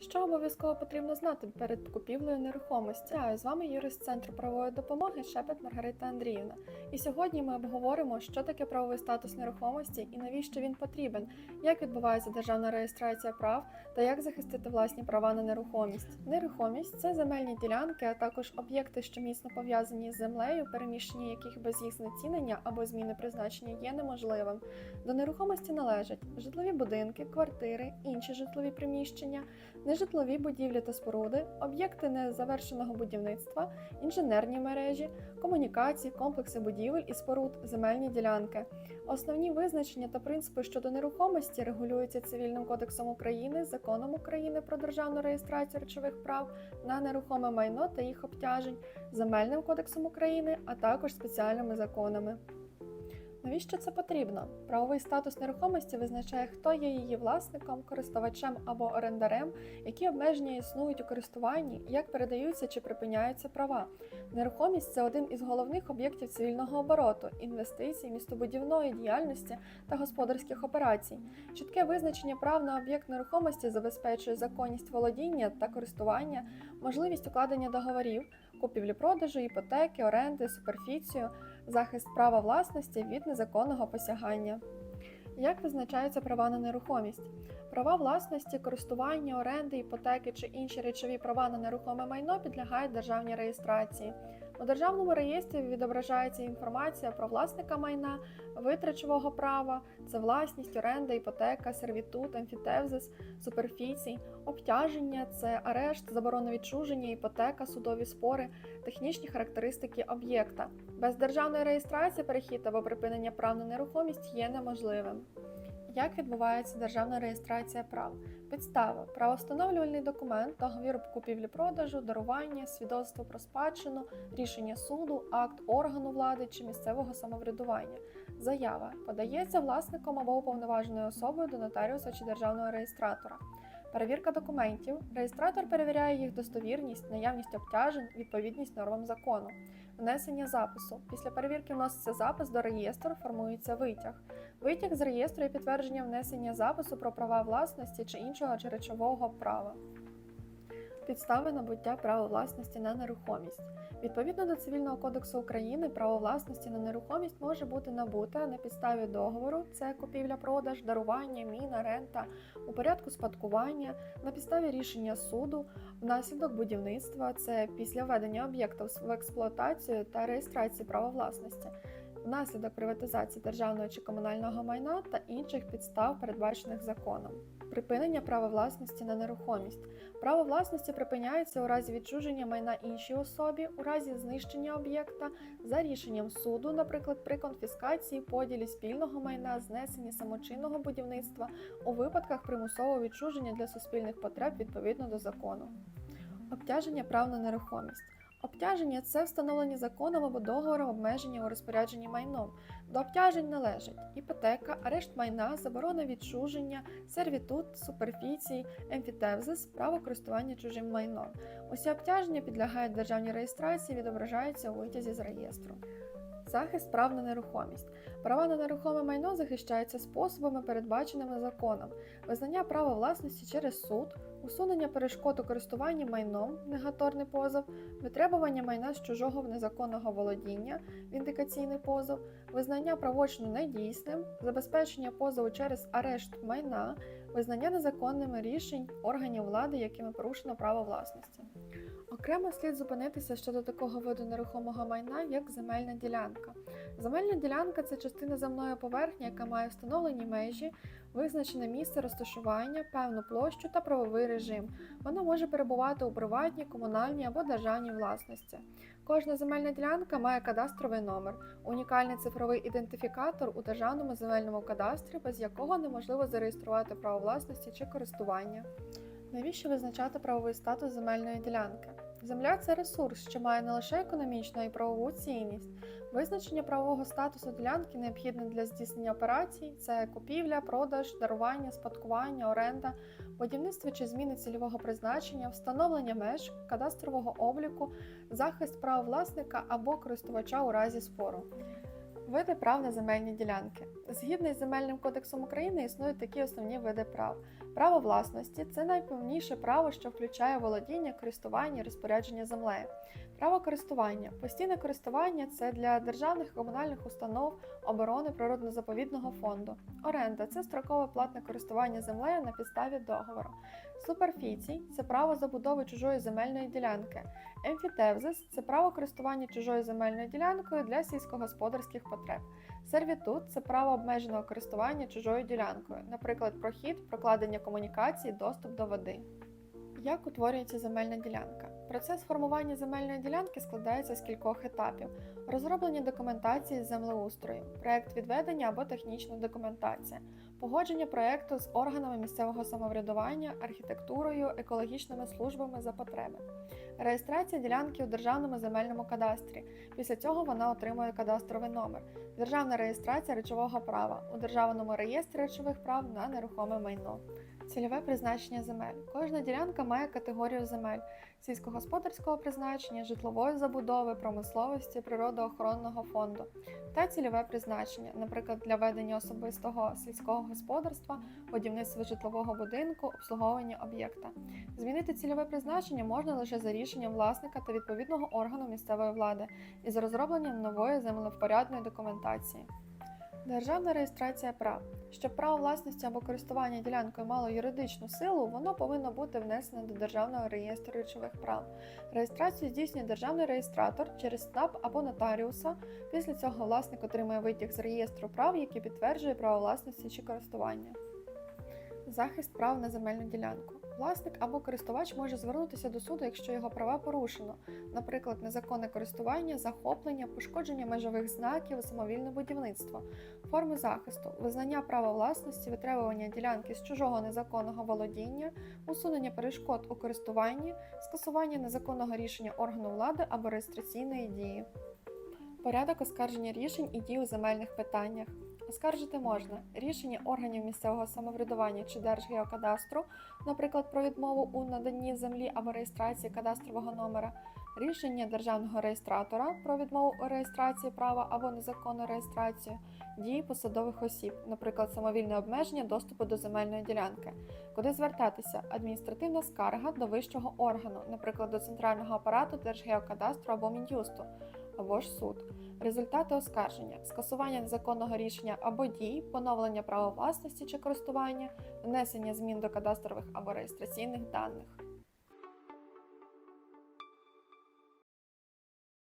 Що обов'язково потрібно знати перед купівлею нерухомості? Вітаю, з вами юрист Центру правової допомоги Шепет Маргарита Андріївна. І сьогодні ми обговоримо, що таке правовий статус нерухомості і навіщо він потрібен, як відбувається державна реєстрація прав та як захистити власні права на нерухомість. Нерухомість це земельні ділянки, а також об'єкти, що міцно пов'язані з землею, переміщення яких без їх знецінення або зміни призначення є неможливим. До нерухомості належать житлові будинки, квартири, інші житлові приміщення нежитлові будівлі та споруди, об'єкти незавершеного будівництва, інженерні мережі, комунікації, комплекси будівель і споруд, земельні ділянки. Основні визначення та принципи щодо нерухомості регулюються Цивільним кодексом України, законом України про державну реєстрацію речових прав на нерухоме майно та їх обтяжень, земельним кодексом України, а також спеціальними законами. Навіщо це потрібно? Правовий статус нерухомості визначає, хто є її власником, користувачем або орендарем, які обмеження існують у користуванні, як передаються чи припиняються права. Нерухомість це один із головних об'єктів цивільного обороту, інвестицій, містобудівної діяльності та господарських операцій. Чітке визначення прав на об'єкт нерухомості забезпечує законність володіння та користування, можливість укладення договорів, купівлі-продажу, іпотеки, оренди, суперфіцію, захист права власності від незаконного посягання. Як визначаються права на нерухомість? Права власності, користування, оренди, іпотеки чи інші речові права на нерухоме майно підлягають державній реєстрації. У державному реєстрі відображається інформація про власника майна, вид права, це власність, оренда, іпотека, сервітут, емфітевзис, суперфіцій, обтяження, це арешт, заборона відчуження, іпотека, судові спори, технічні характеристики об'єкта. Без державної реєстрації перехід або припинення прав на нерухомість є неможливим. Як відбувається державна реєстрація прав? Підстава правовстановлювальний документ, договір купівлі-продажу, дарування, свідоцтво про спадщину, рішення суду, акт органу влади чи місцевого самоврядування. Заява подається власником або уповноваженою особою до нотаріуса чи державного реєстратора. Перевірка документів. Реєстратор перевіряє їх достовірність, наявність обтяжень, відповідність нормам закону. Внесення запису. Після перевірки вноситься запис до реєстру, формується витяг. Витяг з реєстру і підтвердження внесення запису про права власності чи іншого речового права. Підстави набуття права власності на нерухомість. Відповідно до Цивільного кодексу України, право власності на нерухомість може бути набуте на підставі договору, це купівля-продаж, дарування, міна, рента, у порядку спадкування, на підставі рішення суду, внаслідок будівництва, це після введення об'єкта в експлуатацію та реєстрації права власності, внаслідок приватизації державного чи комунального майна та інших підстав, передбачених законом. Припинення права власності на нерухомість. Право власності припиняється у разі відчуження майна іншій особі, у разі знищення об'єкта, за рішенням суду, наприклад, при конфіскації, поділі спільного майна, знесенні самочинного будівництва, у випадках примусового відчуження для суспільних потреб відповідно до закону. Обтяження прав на нерухомість. Обтяження це встановлені законом або договором обмеження у розпорядженні майном. До обтяжень належать іпотека, арешт майна, заборона відчуження, сервітут, суперфіцій, емфітевзис, право користування чужим майном. Усі обтяження підлягають державній реєстрації, відображаються у витязі з реєстру. Захист прав на нерухомість. Права на нерухоме майно захищаються способами, передбаченими законом, визнання права власності через суд, усунення перешкод у користуванні майном, негаторний позов, витребування майна з чужого незаконного володіння, віндикаційний позов, визнання правочину недійсним, забезпечення позову через арешт майна, визнання незаконними рішень органів влади, якими порушено право власності. Окремо слід зупинитися щодо такого виду нерухомого майна, як земельна ділянка. Земельна ділянка це частина земної поверхні, яка має встановлені межі, визначене місце розташування, певну площу та правовий режим. Вона може перебувати у приватній, комунальній або державній власності. Кожна земельна ділянка має кадастровий номер, унікальний цифровий ідентифікатор у державному земельному кадастрі, без якого неможливо зареєструвати право власності чи користування. Навіщо визначати правовий статус земельної ділянки? Земля це ресурс, що має не лише економічну а й правову цінність. Визначення правового статусу ділянки необхідне для здійснення операцій: це купівля, продаж, дарування, спадкування, оренда, будівництво чи зміни цільового призначення, встановлення меж, кадастрового обліку, захист прав власника або користувача у разі спору. Види прав на земельні ділянки. Згідно із Земельним кодексом України існують такі основні види прав. Право власності це найповніше право, що включає володіння, користування і розпорядження землею. Право користування. Постійне користування це для державних і комунальних установ, оборони природно-заповідного фонду. Оренда це строкове платне користування землею на підставі договору. Суперфіцій це право забудови чужої земельної ділянки. Емфітевзис це право користування чужою земельною ділянкою для сільськогосподарських потреб. Сервітут це право обмеженого користування чужою ділянкою, наприклад, прохід, прокладення комунікацій, доступ до води. Як утворюється земельна ділянка? Процес формування земельної ділянки складається з кількох етапів: розроблення документації з землеустрою, проект відведення або технічна документація, погодження проекту з органами місцевого самоврядування, архітектурою, екологічними службами за потреби, реєстрація ділянки у державному земельному кадастрі. Після цього вона отримує кадастровий номер, державна реєстрація речового права у державному реєстрі речових прав на нерухоме майно. Цільове призначення земель. Кожна ділянка має категорію земель сільськогосподарського призначення, житлової забудови, промисловості, природоохоронного фонду та цільове призначення, наприклад, для ведення особистого сільського господарства, будівництва житлового будинку, обслуговування об'єкта. Змінити цільове призначення можна лише за рішенням власника та відповідного органу місцевої влади із розробленням нової землевпорядної документації. Державна реєстрація прав. Щоб право власності або користування ділянкою мало юридичну силу, воно повинно бути внесено до Державного реєстру речових прав. Реєстрацію здійснює державний реєстратор через СНАП або нотаріуса. Після цього власник отримує витяг з реєстру прав, який підтверджує право власності чи користування. Захист прав на земельну ділянку. Власник або користувач може звернутися до суду, якщо його права порушено, наприклад, незаконне користування, захоплення, пошкодження межових знаків, самовільне будівництво, форми захисту, визнання права власності, витребування ділянки з чужого незаконного володіння, усунення перешкод у користуванні, скасування незаконного рішення органу влади або реєстраційної дії. Порядок оскарження рішень і дій у земельних питаннях. Оскаржити можна. Рішення органів місцевого самоврядування чи Держгеокадастру, наприклад, про відмову у наданні землі або реєстрації кадастрового номера, рішення державного реєстратора про відмову у реєстрації права або незаконну реєстрацію, дії посадових осіб, наприклад, самовільне обмеження доступу до земельної ділянки, куди звертатися? Адміністративна скарга до вищого органу, наприклад, до центрального апарату Держгеокадастру або Мін'юсту, або ж суд. Результати оскарження, скасування незаконного рішення або дій, поновлення права власності чи користування, внесення змін до кадастрових або реєстраційних даних.